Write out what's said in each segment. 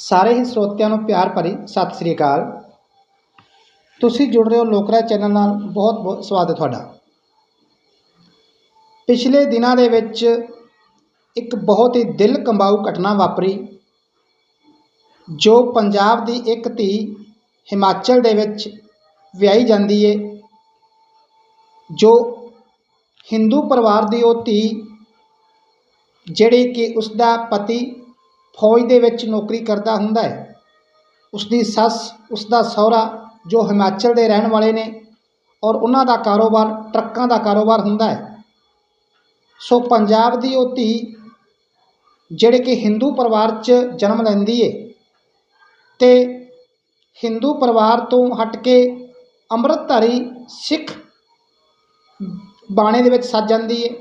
ਸਾਰੇ ਹੀ ਸਰੋਤਿਆਂ ਨੂੰ ਪਿਆਰ ਭਰੀ ਸਤਿ ਸ੍ਰੀ ਅਕਾਲ। ਤੁਸੀਂ ਜੁੜ ਰਹੇ ਹੋ ਲੋਕਰਾ ਚੈਨਲ ਨਾਲ। ਬਹੁਤ ਬਹੁਤ ਸਵਾਗਤ ਹੈ ਤੁਹਾਡਾ। ਪਿਛਲੇ ਦਿਨਾਂ ਦੇ ਵਿੱਚ ਇੱਕ ਬਹੁਤ ਹੀ ਦਿਲ ਕੰਬਾਊ ਘਟਨਾ ਵਾਪਰੀ, ਜੋ ਪੰਜਾਬ ਦੀ ਇੱਕ ਧੀ ਹਿਮਾਚਲ ਦੇ ਵਿੱਚ ਵਿਆਹੀ ਜਾਂਦੀ ਏ, ਜੋ ਹਿੰਦੂ ਪਰਿਵਾਰ ਦੀ ਉਹ ਧੀ, ਜਿਹੜੀ ਕਿ ਉਸ ਦਾ ਪਤੀ ਫੌਜ ਦੇ ਵਿੱਚ ਨੌਕਰੀ ਕਰਦਾ ਹੁੰਦਾ ਹੈ। ਉਸ ਦੀ ਸੱਸ ਉਸ ਦਾ ਸਹੁਰਾ ਜੋ ਹਿਮਾਚਲ ਦੇ ਰਹਿਣ ਵਾਲੇ ਨੇ ਔਰ ਉਹਨਾਂ ਦਾ ਕਾਰੋਬਾਰ ਟਰੱਕਾਂ ਦਾ ਕਾਰੋਬਾਰ ਹੁੰਦਾ ਹੈ। ਸੋ ਪੰਜਾਬ ਦੀ ਉਹ ਧੀ ਜਿਹੜੇ ਕਿ ਹਿੰਦੂ ਪਰਿਵਾਰ 'ਚ ਜਨਮ ਲੈਂਦੀ ਏ ਤੇ ਹਿੰਦੂ ਪਰਿਵਾਰ ਤੋਂ ਹਟ ਕੇ ਅੰਮ੍ਰਿਤਧਾਰੀ ਸਿੱਖ ਬਾਣੇ ਦੇ ਵਿੱਚ ਸੱਜ ਜਾਂਦੀ ਏ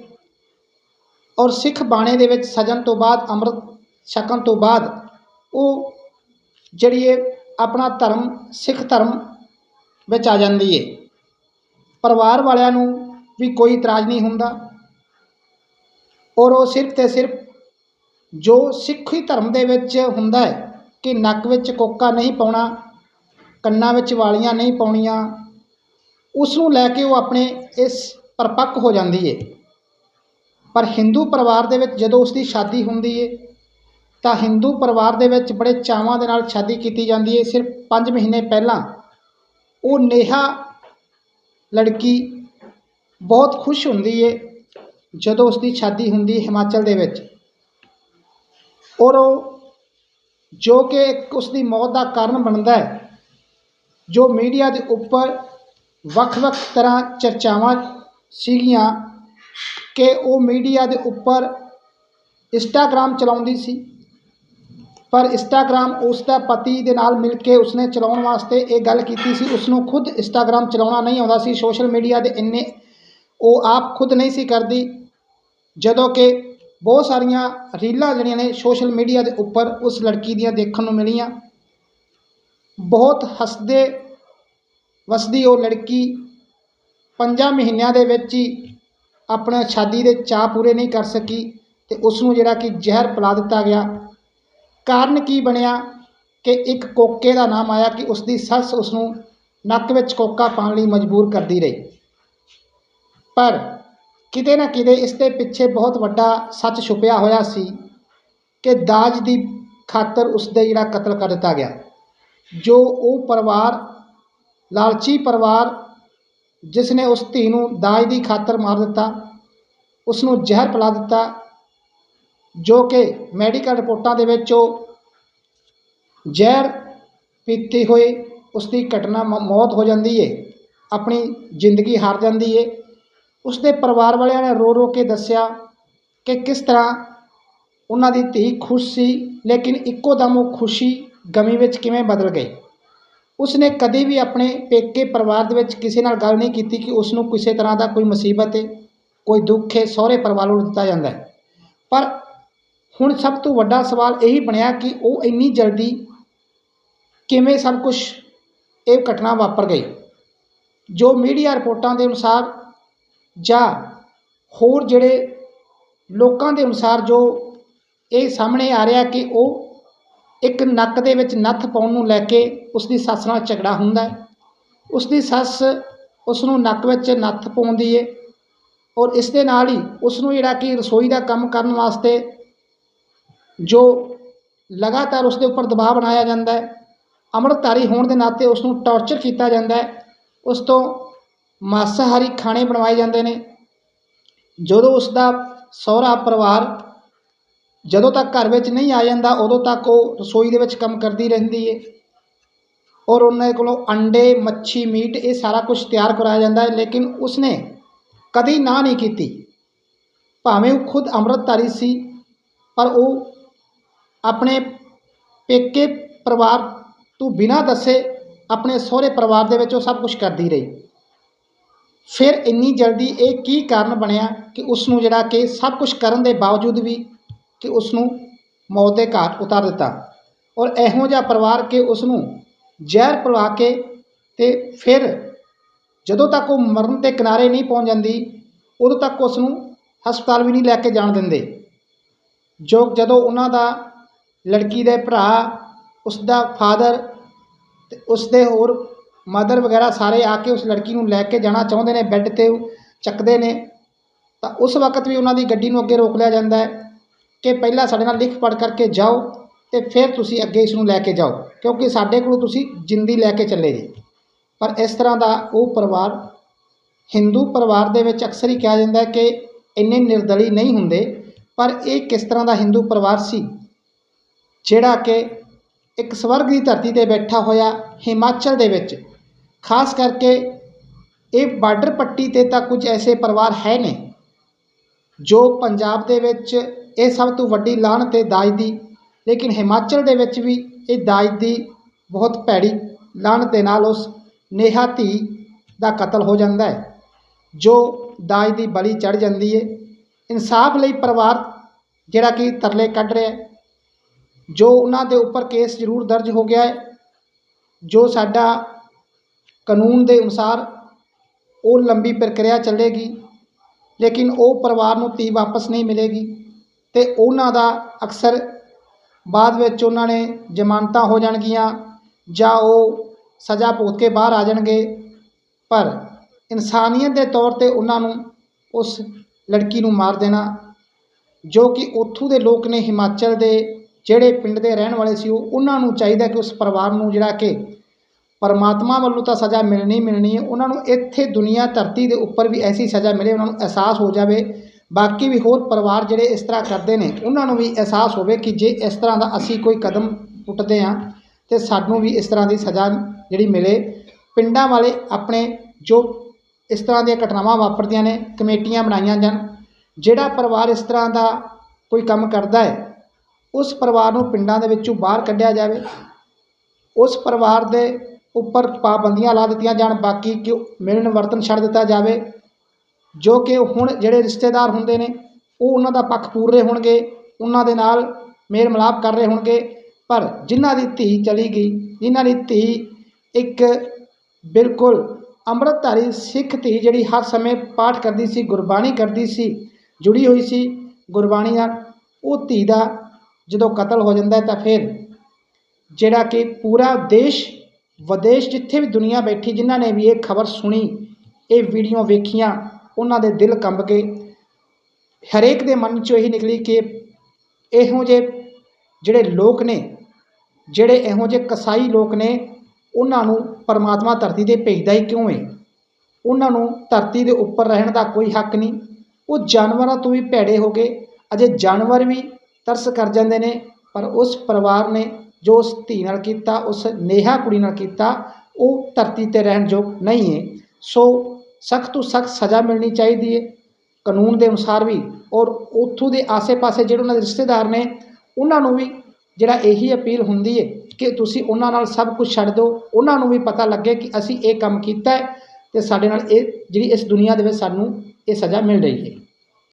ਔਰ ਸਿੱਖ ਬਾਣੇ ਦੇ ਵਿੱਚ ਸਜਣ ਤੋਂ ਬਾਅਦ ਅੰਮ੍ਰਿਤ ਛਕਣ ਤੋਂ ਬਾਅਦ ਉਹ ਜਿਹੜੀ ਇਹ ਆਪਣਾ ਧਰਮ, ਸਿੱਖ ਧਰਮ ਵਿੱਚ ਆ ਜਾਂਦੀ ਹੈ ਪਰਿਵਾਰ ਵਾਲਿਆਂ ਨੂੰ ਵੀ ਕੋਈ ਇਤਰਾਜ਼ ਨਹੀਂ ਹੁੰਦਾ। ਔਰ ਉਹ ਸਿਰਫ ਤੇ ਸਿਰਫ ਜੋ ਸਿੱਖੀ ਧਰਮ ਦੇ ਵਿੱਚ ਹੁੰਦਾ ਹੈ ਕਿ ਨੱਕ ਵਿੱਚ ਕੋਕਾ ਨਹੀਂ ਪਾਉਣਾ, ਕੰਨਾਂ ਵਿੱਚ ਵਾਲੀਆਂ ਨਹੀਂ ਪਾਉਣੀਆਂ, ਉਸ ਨੂੰ ਲੈ ਕੇ ਉਹ ਆਪਣੇ ਇਸ ਪਰਪੱਕ ਹੋ ਜਾਂਦੀ ਏ। ਪਰ ਹਿੰਦੂ ਪਰਿਵਾਰ ਦੇ ਵਿੱਚ ਜਦੋਂ ਉਸ ਦੀ ਸ਼ਾਦੀ ਹੁੰਦੀ ਏ ਤਾਂ ਹਿੰਦੂ ਪਰਿਵਾਰ ਦੇ ਵਿੱਚ ਬੜੇ ਚਾਵਾਂ ਦੇ ਨਾਲ ਸ਼ਾਦੀ ਕੀਤੀ ਜਾਂਦੀ ਹੈ। ਸਿਰਫ 5 ਮਹੀਨੇ ਪਹਿਲਾਂ ਉਹ ਨੇਹਾ ਲੜਕੀ ਬਹੁਤ ਖੁਸ਼ ਹੁੰਦੀ ਹੈ ਜਦੋਂ ਉਸ ਦੀ ਸ਼ਾਦੀ ਹੁੰਦੀ ਹਿਮਾਚਲ ਦੇ ਵਿੱਚ। ਔਰ ਉਹ ਜੋ ਕਿ ਇੱਕ ਉਸ ਦੀ ਮੌਤ ਦਾ ਕਾਰਨ ਬਣਦਾ ਹੈ, ਜੋ ਮੀਡੀਆ ਦੇ ਉੱਪਰ ਵੱਖ-ਵੱਖ ਤਰ੍ਹਾਂ ਚਰਚਾਵਾਂ ਸੀਗੀਆਂ ਕਿ ਉਹ ਮੀਡੀਆ ਦੇ ਉੱਪਰ ਇੰਸਟਾਗ੍ਰਾਮ ਚਲਾਉਂਦੀ ਸੀ। ਪਰ ਇੰਸਟਾਗ੍ਰਾਮ ਉਸ ਦਾ ਪਤੀ ਦੇ ਨਾਲ ਮਿਲ ਕੇ ਉਸਨੇ ਚਲਾਉਣ ਵਾਸਤੇ ਇਹ ਗੱਲ ਕੀਤੀ ਸੀ। ਉਸ ਨੂੰ ਖੁਦ ਇੰਸਟਾਗ੍ਰਾਮ ਚਲਾਉਣਾ ਨਹੀਂ ਆਉਂਦਾ ਸੀ। ਸੋਸ਼ਲ ਮੀਡੀਆ ਦੇ ਇੰਨੇ ਉਹ ਆਪ ਖੁਦ ਨਹੀਂ ਸੀ ਕਰਦੀ। ਜਦੋਂ ਕਿ ਬਹੁਤ ਸਾਰੀਆਂ ਰੀਲਾਂ ਜਿਹੜੀਆਂ ਨੇ ਸੋਸ਼ਲ ਮੀਡੀਆ ਦੇ ਉੱਪਰ ਉਸ ਲੜਕੀ ਦੀਆਂ ਦੇਖਣ ਨੂੰ ਮਿਲੀਆਂ। ਬਹੁਤ ਹੱਸਦੇ ਵਸਦੀ ਉਹ ਲੜਕੀ ਪੰਜਾਂ ਮਹੀਨਿਆਂ ਦੇ ਵਿੱਚ ਹੀ ਆਪਣਾ ਸ਼ਾਦੀ ਦੇ ਚਾਅ ਪੂਰੇ ਨਹੀਂ ਕਰ ਸਕੀ ਤੇ ਉਸ ਨੂੰ ਜਿਹੜਾ ਕਿ ਜ਼ਹਿਰ ਪਿਲਾ ਦਿੱਤਾ ਗਿਆ। ਕਾਰਨ ਕੀ ਬਣਿਆ ਕਿ ਇੱਕ ਕੋਕੇ ਦਾ ਨਾਮ ਆਇਆ ਕਿ ਉਸ ਦੀ ਸੱਸ ਉਸ ਨੂੰ ਨੱਕ ਵਿੱਚ ਕੋਕਾ ਪਾਉਣ ਲਈ ਮਜਬੂਰ ਕਰਦੀ ਰਹੀ। ਪਰ ਕਿਤੇ ਨਾ ਕਿਤੇ ਇਸ ਦੇ ਪਿੱਛੇ ਬਹੁਤ ਵੱਡਾ ਸੱਚ ਛੁਪਿਆ ਹੋਇਆ ਸੀ ਕਿ ਦਾਜ ਦੀ ਖਾਤਰ ਉਸ ਦੇ ਜਿਹੜਾ ਕਤਲ ਕਰ ਦਿੱਤਾ ਗਿਆ। ਜੋ ਉਹ ਪਰਿਵਾਰ, ਲਾਲਚੀ ਪਰਿਵਾਰ, ਜਿਸ ਨੇ ਉਸ ਧੀ ਨੂੰ ਦਾਜ ਦੀ ਖਾਤਰ ਮਾਰ ਦਿੱਤਾ ਉਸ ਨੂੰ ਜ਼ਹਿਰ ਪਿਲਾ ਦਿੱਤਾ ਜੋ ਕਿ ਮੈਡੀਕਲ ਰਿਪੋਰਟਾਂ ਦੇ ਵਿੱਚ ਉਹ ਜ਼ਹਿਰ ਪੀਤੀ ਹੋਏ ਉਸ ਦੀ ਘਟਨਾ ਮ- ਮੌਤ ਹੋ ਜਾਂਦੀ ਏ, ਆਪਣੀ ਜ਼ਿੰਦਗੀ ਹਾਰ ਜਾਂਦੀ ਏ। ਉਸ ਦੇ ਪਰਿਵਾਰ ਵਾਲਿਆਂ ਨੇ ਰੋ ਰੋ ਕੇ ਦੱਸਿਆ ਕਿ ਕਿਸ ਤਰ੍ਹਾਂ ਉਹਨਾਂ ਦੀ ਧੀ ਖੁਸ਼ ਸੀ, ਲੇਕਿਨ ਇੱਕੋ ਦਮ ਉਹ ਖੁਸ਼ੀ ਗਮੀ ਵਿੱਚ ਕਿਵੇਂ ਬਦਲ ਗਈ? ਉਸਨੇ ਕਦੇ ਵੀ ਆਪਣੇ ਪੇਕੇ ਪਰਿਵਾਰ ਦੇ ਵਿੱਚ ਕਿਸੇ ਨਾਲ ਗੱਲ ਨਹੀਂ ਕੀਤੀ ਕਿ ਉਸ ਨੂੰ ਕਿਸੇ ਤਰ੍ਹਾਂ ਦਾ ਕੋਈ ਮੁਸੀਬਤ ਹੈ ਕੋਈ ਦੁੱਖ ਹੈ, ਸਹੁਰੇ ਪਰਿਵਾਰ ਨੂੰ ਦਿੱਤਾ ਜਾਂਦਾ ਹੈ। ਪਰ ਹੁਣ ਸਭ ਤੋਂ ਵੱਡਾ ਸਵਾਲ ਇਹੀ ਬਣਿਆ ਕਿ ਉਹ ਇੰਨੀ ਜਲਦੀ ਕਿਵੇਂ ਸਭ ਕੁਝ ਇਹ ਘਟਨਾ ਵਾਪਰ ਗਈ? ਜੋ ਮੀਡੀਆ ਰਿਪੋਰਟਾਂ ਦੇ ਅਨੁਸਾਰ ਜਾਂ ਹੋਰ ਜਿਹੜੇ ਲੋਕਾਂ ਦੇ ਅਨੁਸਾਰ ਜੋ ਇਹ ਸਾਹਮਣੇ ਆ ਰਿਹਾ ਕਿ ਉਹ ਇੱਕ ਨੱਕ ਦੇ ਵਿੱਚ ਨੱਥ ਪਾਉਣ ਨੂੰ ਲੈ ਕੇ ਉਸ ਦੀ ਸੱਸ ਨਾਲ ਝਗੜਾ ਹੁੰਦਾ ਹੈ ਉਸ ਦੀ ਸੱਸ ਉਸ ਨੂੰ ਨੱਕ ਵਿੱਚ ਨੱਥ ਪਾਉਂਦੀ ਏ ਔਰ ਇਸ ਦੇ ਨਾਲ ਹੀ ਉਸ ਨੂੰ ਜਿਹੜਾ ਕਿ ਰਸੋਈ ਦਾ ਕੰਮ ਕਰਨ ਵਾਸਤੇ ਜੋ ਲਗਾਤਾਰ ਉਸ ਦੇ ਉੱਪਰ ਦਬਾਅ ਬਣਾਇਆ ਜਾਂਦਾ ਹੈ, ਅੰਮ੍ਰਿਤਧਾਰੀ ਹੋਣ ਦੇ ਨਾਤੇ ਉਸ ਨੂੰ ਟੌਰਚਰ ਕੀਤਾ ਜਾਂਦਾ ਹੈ, ਉਸ ਤੋਂ ਮਾਸਾਹਾਰੀ ਖਾਣੇ ਬਣਵਾਏ ਜਾਂਦੇ ਨੇ। ਜਦੋਂ ਉਸ ਦਾ ਸਹੁਰਾ ਪਰਿਵਾਰ ਜਦੋਂ ਤੱਕ ਘਰ ਵਿੱਚ ਨਹੀਂ ਆ ਜਾਂਦਾ, ਉਦੋਂ ਤੱਕ ਉਹ ਰਸੋਈ ਦੇ ਵਿੱਚ ਕੰਮ ਕਰਦੀ ਰਹਿੰਦੀ ਹੈ ਔਰ ਉਹਨਾਂ ਕੋਲੋਂ ਅੰਡੇ, ਮੱਛੀ, ਮੀਟ ਇਹ ਸਾਰਾ ਕੁਝ ਤਿਆਰ ਕਰਾਇਆ ਜਾਂਦਾ ਹੈ, ਲੇਕਿਨ ਉਸਨੇ ਕਦੀ ਨਾ ਨਹੀਂ ਕੀਤੀ। ਭਾਵੇਂ ਉਹ ਖੁਦ ਅੰਮ੍ਰਿਤਧਾਰੀ ਸੀ, ਪਰ ਉਹ ਆਪਣੇ ਪੇਕੇ ਪਰਿਵਾਰ ਤੋਂ ਬਿਨਾਂ ਦੱਸੇ ਆਪਣੇ ਸਹੁਰੇ ਪਰਿਵਾਰ ਦੇ ਵਿੱਚ ਉਹ ਸਭ ਕੁਝ ਕਰਦੀ ਰਹੀ। ਫਿਰ ਇੰਨੀ ਜਲਦੀ ਇਹ ਕੀ ਕਾਰਨ ਬਣਿਆ ਕਿ ਉਸ ਨੂੰ ਜਿਹੜਾ ਕਿ ਸਭ ਕੁਝ ਕਰਨ ਦੇ ਬਾਵਜੂਦ ਵੀ ਕਿ ਉਸ ਨੂੰ ਮੌਤ ਦੇ ਘਾਟ ਉਤਾਰ ਦਿੱਤਾ ਔਰ ਇਹੋ ਜਿਹਾ ਪਰਿਵਾਰ ਕਿ ਉਸ ਨੂੰ ਜ਼ਹਿਰ ਪਿਲਾ ਕੇ ਤੇ ਫਿਰ ਜਦੋਂ ਤੱਕ ਉਹ ਮਰਨ ਦੇ ਕਿਨਾਰੇ ਨਹੀਂ ਪਹੁੰਚ ਜਾਂਦੀ, ਉਦੋਂ ਤੱਕ ਉਸ ਨੂੰ ਹਸਪਤਾਲ ਵੀ ਨਹੀਂ ਲੈ ਕੇ ਜਾਣ ਦਿੰਦੇ। ਜੋ ਜਦੋਂ ਉਹਨਾਂ ਦਾ ਲੜਕੀ ਦੇ ਭਰਾ ਉਸ ਦਾ ਫਾਦਰ ਅਤੇ ਉਸ ਦੇ ਹੋਰ ਮਦਰ ਵਗੈਰਾ ਸਾਰੇ ਆ ਕੇ ਉਸ ਲੜਕੀ ਨੂੰ ਲੈ ਕੇ ਜਾਣਾ ਚਾਹੁੰਦੇ ਨੇ ਬੈੱਡ 'ਤੇ ਚੱਕਦੇ ਨੇ, ਤਾਂ ਉਸ ਵਕਤ ਵੀ ਉਹਨਾਂ ਦੀ ਗੱਡੀ ਨੂੰ ਅੱਗੇ ਰੋਕ ਲਿਆ ਜਾਂਦਾ ਹੈ ਕਿ ਪਹਿਲਾਂ ਸਾਡੇ ਨਾਲ ਲਿਖ ਪੜ੍ਹ ਕਰਕੇ ਜਾਓ ਅਤੇ ਫਿਰ ਤੁਸੀਂ ਅੱਗੇ ਇਸ ਨੂੰ ਲੈ ਕੇ ਜਾਓ, ਕਿਉਂਕਿ ਸਾਡੇ ਕੋਲੋਂ ਤੁਸੀਂ ਜਿੰਦੀ ਲੈ ਕੇ ਚੱਲੇ ਜੀ। ਪਰ ਇਸ ਤਰ੍ਹਾਂ ਦਾ ਉਹ ਪਰਿਵਾਰ ਹਿੰਦੂ ਪਰਿਵਾਰ ਦੇ ਵਿੱਚ ਅਕਸਰ ਹੀ ਕਿਹਾ ਜਾਂਦਾ ਕਿ ਇੰਨੇ ਨਿਰਦਲੀ ਨਹੀਂ ਹੁੰਦੇ, ਪਰ ਇਹ ਕਿਸ ਤਰ੍ਹਾਂ ਦਾ ਹਿੰਦੂ ਪਰਿਵਾਰ ਸੀ? ਜਿਹੜਾ ਕਿ ਇੱਕ ਸਵਰਗ ਦੀ ਧਰਤੀ ਤੇ ਬੈਠਾ ਹੋਇਆ ਹਿਮਾਚਲ ਦੇ ਵਿੱਚ, ਖਾਸ ਕਰਕੇ ਇਹ ਬਾਰਡਰ ਪੱਟੀ ਤੇ ਤਾਂ ਕੁਝ ਐਸੇ ਪਰਿਵਾਰ ਹੈ ਨੇ ਜੋ ਪੰਜਾਬ ਦੇ ਵਿੱਚ ਇਹ ਸਭ ਤੋਂ ਵੱਡੀ ਲਾਹਣ 'ਤੇ ਦਾਜ ਦੀ, ਲੇਕਿਨ ਹਿਮਾਚਲ ਦੇ ਵਿੱਚ ਵੀ ਇਹ ਦਾਜ ਦੀ ਬਹੁਤ ਭੈੜੀ ਲਾਹਣ ਦੇ ਨਾਲ ਉਸ ਨੇਹਾ ਧੀ ਦਾ ਕਤਲ ਹੋ ਜਾਂਦਾ ਹੈ, ਜੋ ਦਾਜ ਦੀ ਬਲੀ ਚੜ ਜਾਂਦੀ ਹੈ। ਇਨਸਾਫ ਲਈ ਪਰਿਵਾਰ ਜਿਹੜਾ ਕਿ ਤਰਲੇ ਕੱਢ ਰਿਹਾ ਜੋ ਉਹਨਾਂ ਦੇ ਉੱਪਰ ਕੇਸ ਜ਼ਰੂਰ ਦਰਜ ਹੋ ਗਿਆ ਹੈ, ਜੋ ਸਾਡਾ ਕਾਨੂੰਨ ਦੇ ਅਨੁਸਾਰ ਉਹ ਲੰਬੀ ਪ੍ਰਕਿਰਿਆ ਚੱਲੇਗੀ, ਲੇਕਿਨ ਉਹ ਪਰਿਵਾਰ ਨੂੰ ਧੀ ਵਾਪਸ ਨਹੀਂ ਮਿਲੇਗੀ ਅਤੇ ਉਹਨਾਂ ਦਾ ਅਕਸਰ ਬਾਅਦ ਵਿੱਚ ਉਹਨਾਂ ਨੇ ਜ਼ਮਾਨਤਾਂ ਹੋ ਜਾਣਗੀਆਂ ਜਾਂ ਉਹ ਸਜ਼ਾ ਭੁਗਤ ਕੇ ਬਾਹਰ ਆ ਜਾਣਗੇ, ਪਰ ਇਨਸਾਨੀਅਤ ਦੇ ਤੌਰ ਤੇ ਉਹਨਾਂ ਨੂੰ ਉਸ ਲੜਕੀ ਨੂੰ ਮਾਰ ਦੇਣਾ, ਜੋ ਕਿ ਉੱਥੋਂ ਦੇ ਲੋਕ ਨੇ ਹਿਮਾਚਲ ਦੇ ਜਿਹੜੇ ਪਿੰਡ ਦੇ ਰਹਿਣ ਵਾਲੇ ਸੀ, ਉਹ ਉਹਨਾਂ ਨੂੰ ਚਾਹੀਦਾ ਕਿ ਉਸ ਪਰਿਵਾਰ ਨੂੰ ਜਿਹੜਾ ਕਿ ਪਰਮਾਤਮਾ ਵੱਲੋਂ ਤਾਂ ਸਜ਼ਾ ਮਿਲਣੀ ਮਿਲਣੀ ਹੈ। ਉਹਨਾਂ ਨੂੰ ਇੱਥੇ ਦੁਨੀਆ ਧਰਤੀ ਦੇ ਉੱਪਰ ਵੀ ਐਸੀ ਸਜ਼ਾ ਮਿਲੇ, ਉਹਨਾਂ ਨੂੰ ਅਹਿਸਾਸ ਹੋ ਜਾਵੇ। ਬਾਕੀ ਵੀ ਹੋਰ ਪਰਿਵਾਰ ਜਿਹੜੇ ਇਸ ਤਰ੍ਹਾਂ ਕਰਦੇ ਨੇ, ਉਹਨਾਂ ਨੂੰ ਵੀ ਅਹਿਸਾਸ ਹੋਵੇ ਕਿ ਜੇ ਇਸ ਤਰ੍ਹਾਂ ਦਾ ਅਸੀਂ ਕੋਈ ਕਦਮ ਪੁੱਟਦੇ ਹਾਂ, ਤੇ ਸਾਨੂੰ ਵੀ ਇਸ ਤਰ੍ਹਾਂ ਦੀ ਸਜ਼ਾ ਜਿਹੜੀ ਮਿਲੇ। ਪਿੰਡਾਂ ਵਾਲੇ ਆਪਣੇ ਜੋ ਇਸ ਤਰ੍ਹਾਂ ਦੀਆਂ ਘਟਨਾਵਾਂ ਵਾਪਰਦੀਆਂ ਨੇ, ਕਮੇਟੀਆਂ ਬਣਾਈਆਂ ਜਾਣ, ਜਿਹੜਾ ਪਰਿਵਾਰ ਇਸ ਤਰ੍ਹਾਂ ਦਾ ਕੋਈ ਕੰਮ ਕਰਦਾ ਹੈ ਉਸ ਪਰਿਵਾਰ ਨੂੰ ਪਿੰਡਾਂ ਦੇ ਵਿੱਚੋਂ ਬਾਹਰ ਕੱਢਿਆ ਜਾਵੇ। ਉਸ ਪਰਿਵਾਰ ਦੇ ਉੱਪਰ ਪਾਬੰਦੀਆਂ ਲਾ ਦਿੱਤੀਆਂ ਜਾਣ, ਬਾਕੀ ਕਿ ਮਿਲਣ ਵਰਤਨ ਛੱਡ ਦਿੱਤਾ ਜਾਵੇ, ਜੋ ਕਿ ਹੁਣ ਜਿਹੜੇ ਰਿਸ਼ਤੇਦਾਰ ਹੁੰਦੇ ਨੇ, ਉਹ ਉਹਨਾਂ ਦਾ ਪੱਖ ਪੂਰ ਰਹੇ ਹੋਣਗੇ, ਉਹਨਾਂ ਦੇ ਨਾਲ ਮੇਲ ਮਿਲਾਪ ਕਰ ਰਹੇ ਹੋਣਗੇ। ਪਰ ਜਿਨ੍ਹਾਂ ਦੀ ਧੀ ਚਲੀ ਗਈ, ਜਿਨ੍ਹਾਂ ਦੀ ਧੀ ਇੱਕ ਬਿਲਕੁਲ ਅੰਮ੍ਰਿਤਧਾਰੀ ਸਿੱਖ ਧੀ ਜਿਹੜੀ ਹਰ ਸਮੇਂ ਪਾਠ ਕਰਦੀ ਸੀ, ਗੁਰਬਾਣੀ ਕਰਦੀ ਸੀ, ਜੁੜੀ ਹੋਈ ਸੀ, ਗੁਰਬਾਣੀ ਨਾਲ, ਉਹ ਧੀ ਦਾ ਜਦੋਂ ਕਤਲ ਹੋ ਜਾਂਦਾ ਤਾਂ ਫਿਰ ਜਿਹੜਾ ਕਿ ਪੂਰਾ ਦੇਸ਼, ਵਿਦੇਸ਼ ਜਿੱਥੇ ਵੀ ਦੁਨੀਆ ਬੈਠੀ, ਜਿਨ੍ਹਾਂ ਨੇ ਵੀ ਇਹ ਖਬਰ ਸੁਣੀ, ਇਹ ਵੀਡੀਓ ਵੇਖੀਆਂ, ਉਹਨਾਂ ਦੇ ਦਿਲ ਕੰਬ ਗਏ ਹਰੇਕ ਦੇ ਮਨ 'ਚੋਂ ਇਹੀ ਨਿਕਲੀ ਕਿ ਇਹੋ ਜਿਹੇ ਜਿਹੜੇ ਲੋਕ ਨੇ, ਜਿਹੜੇ ਇਹੋ ਜਿਹੇ ਕਸਾਈ ਲੋਕ ਨੇ, ਉਹਨਾਂ ਨੂੰ ਪਰਮਾਤਮਾ ਧਰਤੀ ਤੇ ਭੇਜਦਾ ਹੀ ਕਿਉਂ ਹੈ ਉਹਨਾਂ ਨੂੰ ਧਰਤੀ ਦੇ ਉੱਪਰ ਰਹਿਣ ਦਾ ਕੋਈ ਹੱਕ ਨਹੀਂ। ਉਹ ਜਾਨਵਰਾਂ ਤੋਂ ਵੀ ਭੈੜੇ ਹੋ ਗਏ। ਅਜੇ ਜਾਨਵਰ ਵੀ ਤਰਸ ਕਰ ਜਾਂਦੇ ਨੇ, ਪਰ ਉਸ ਪਰਿਵਾਰ ਨੇ ਜੋ ਉਸ ਧੀ ਨਾਲ ਕੀਤਾ, ਉਸ ਨੇਹਾ ਕੁੜੀ ਨਾਲ ਕੀਤਾ, ਉਹ ਧਰਤੀ ਤੇ ਰਹਿਣ ਯੋਗ ਨਹੀਂ ਹੈ। ਸੋ ਸਖਤ ਤੋਂ ਸਖਤ ਸਜ਼ਾ ਮਿਲਣੀ ਚਾਹੀਦੀ ਹੈ। ਕਾਨੂੰਨ ਦੇ ਅਨੁਸਾਰ ਵੀ ਔਰ ਉੱਥੋਂ ਦੇ ਆਸੇ-ਪਾਸੇ ਜਿਹੜੇ ਉਹਨਾਂ ਦੇ ਰਿਸ਼ਤੇਦਾਰ ਨੇ, ਉਹਨਾਂ ਨੂੰ ਵੀ ਜਿਹੜਾ ਇਹੀ ਅਪੀਲ ਹੁੰਦੀ ਹੈ ਕਿ ਤੁਸੀਂ ਉਹਨਾਂ ਨਾਲ ਸਭ ਕੁਝ ਛੱਡ ਦਿਓ। ਉਹਨਾਂ ਨੂੰ ਵੀ ਪਤਾ ਲੱਗੇ ਕਿ ਅਸੀਂ ਇਹ ਕੰਮ ਕੀਤਾ ਹੈ ਤੇ ਸਾਡੇ ਨਾਲ ਇਹ ਜਿਹੜੀ ਇਸ ਦੁਨੀਆ ਦੇ ਵਿੱਚ ਸਾਨੂੰ ਇਹ ਸਜ਼ਾ ਮਿਲ ਰਹੀ ਹੈ।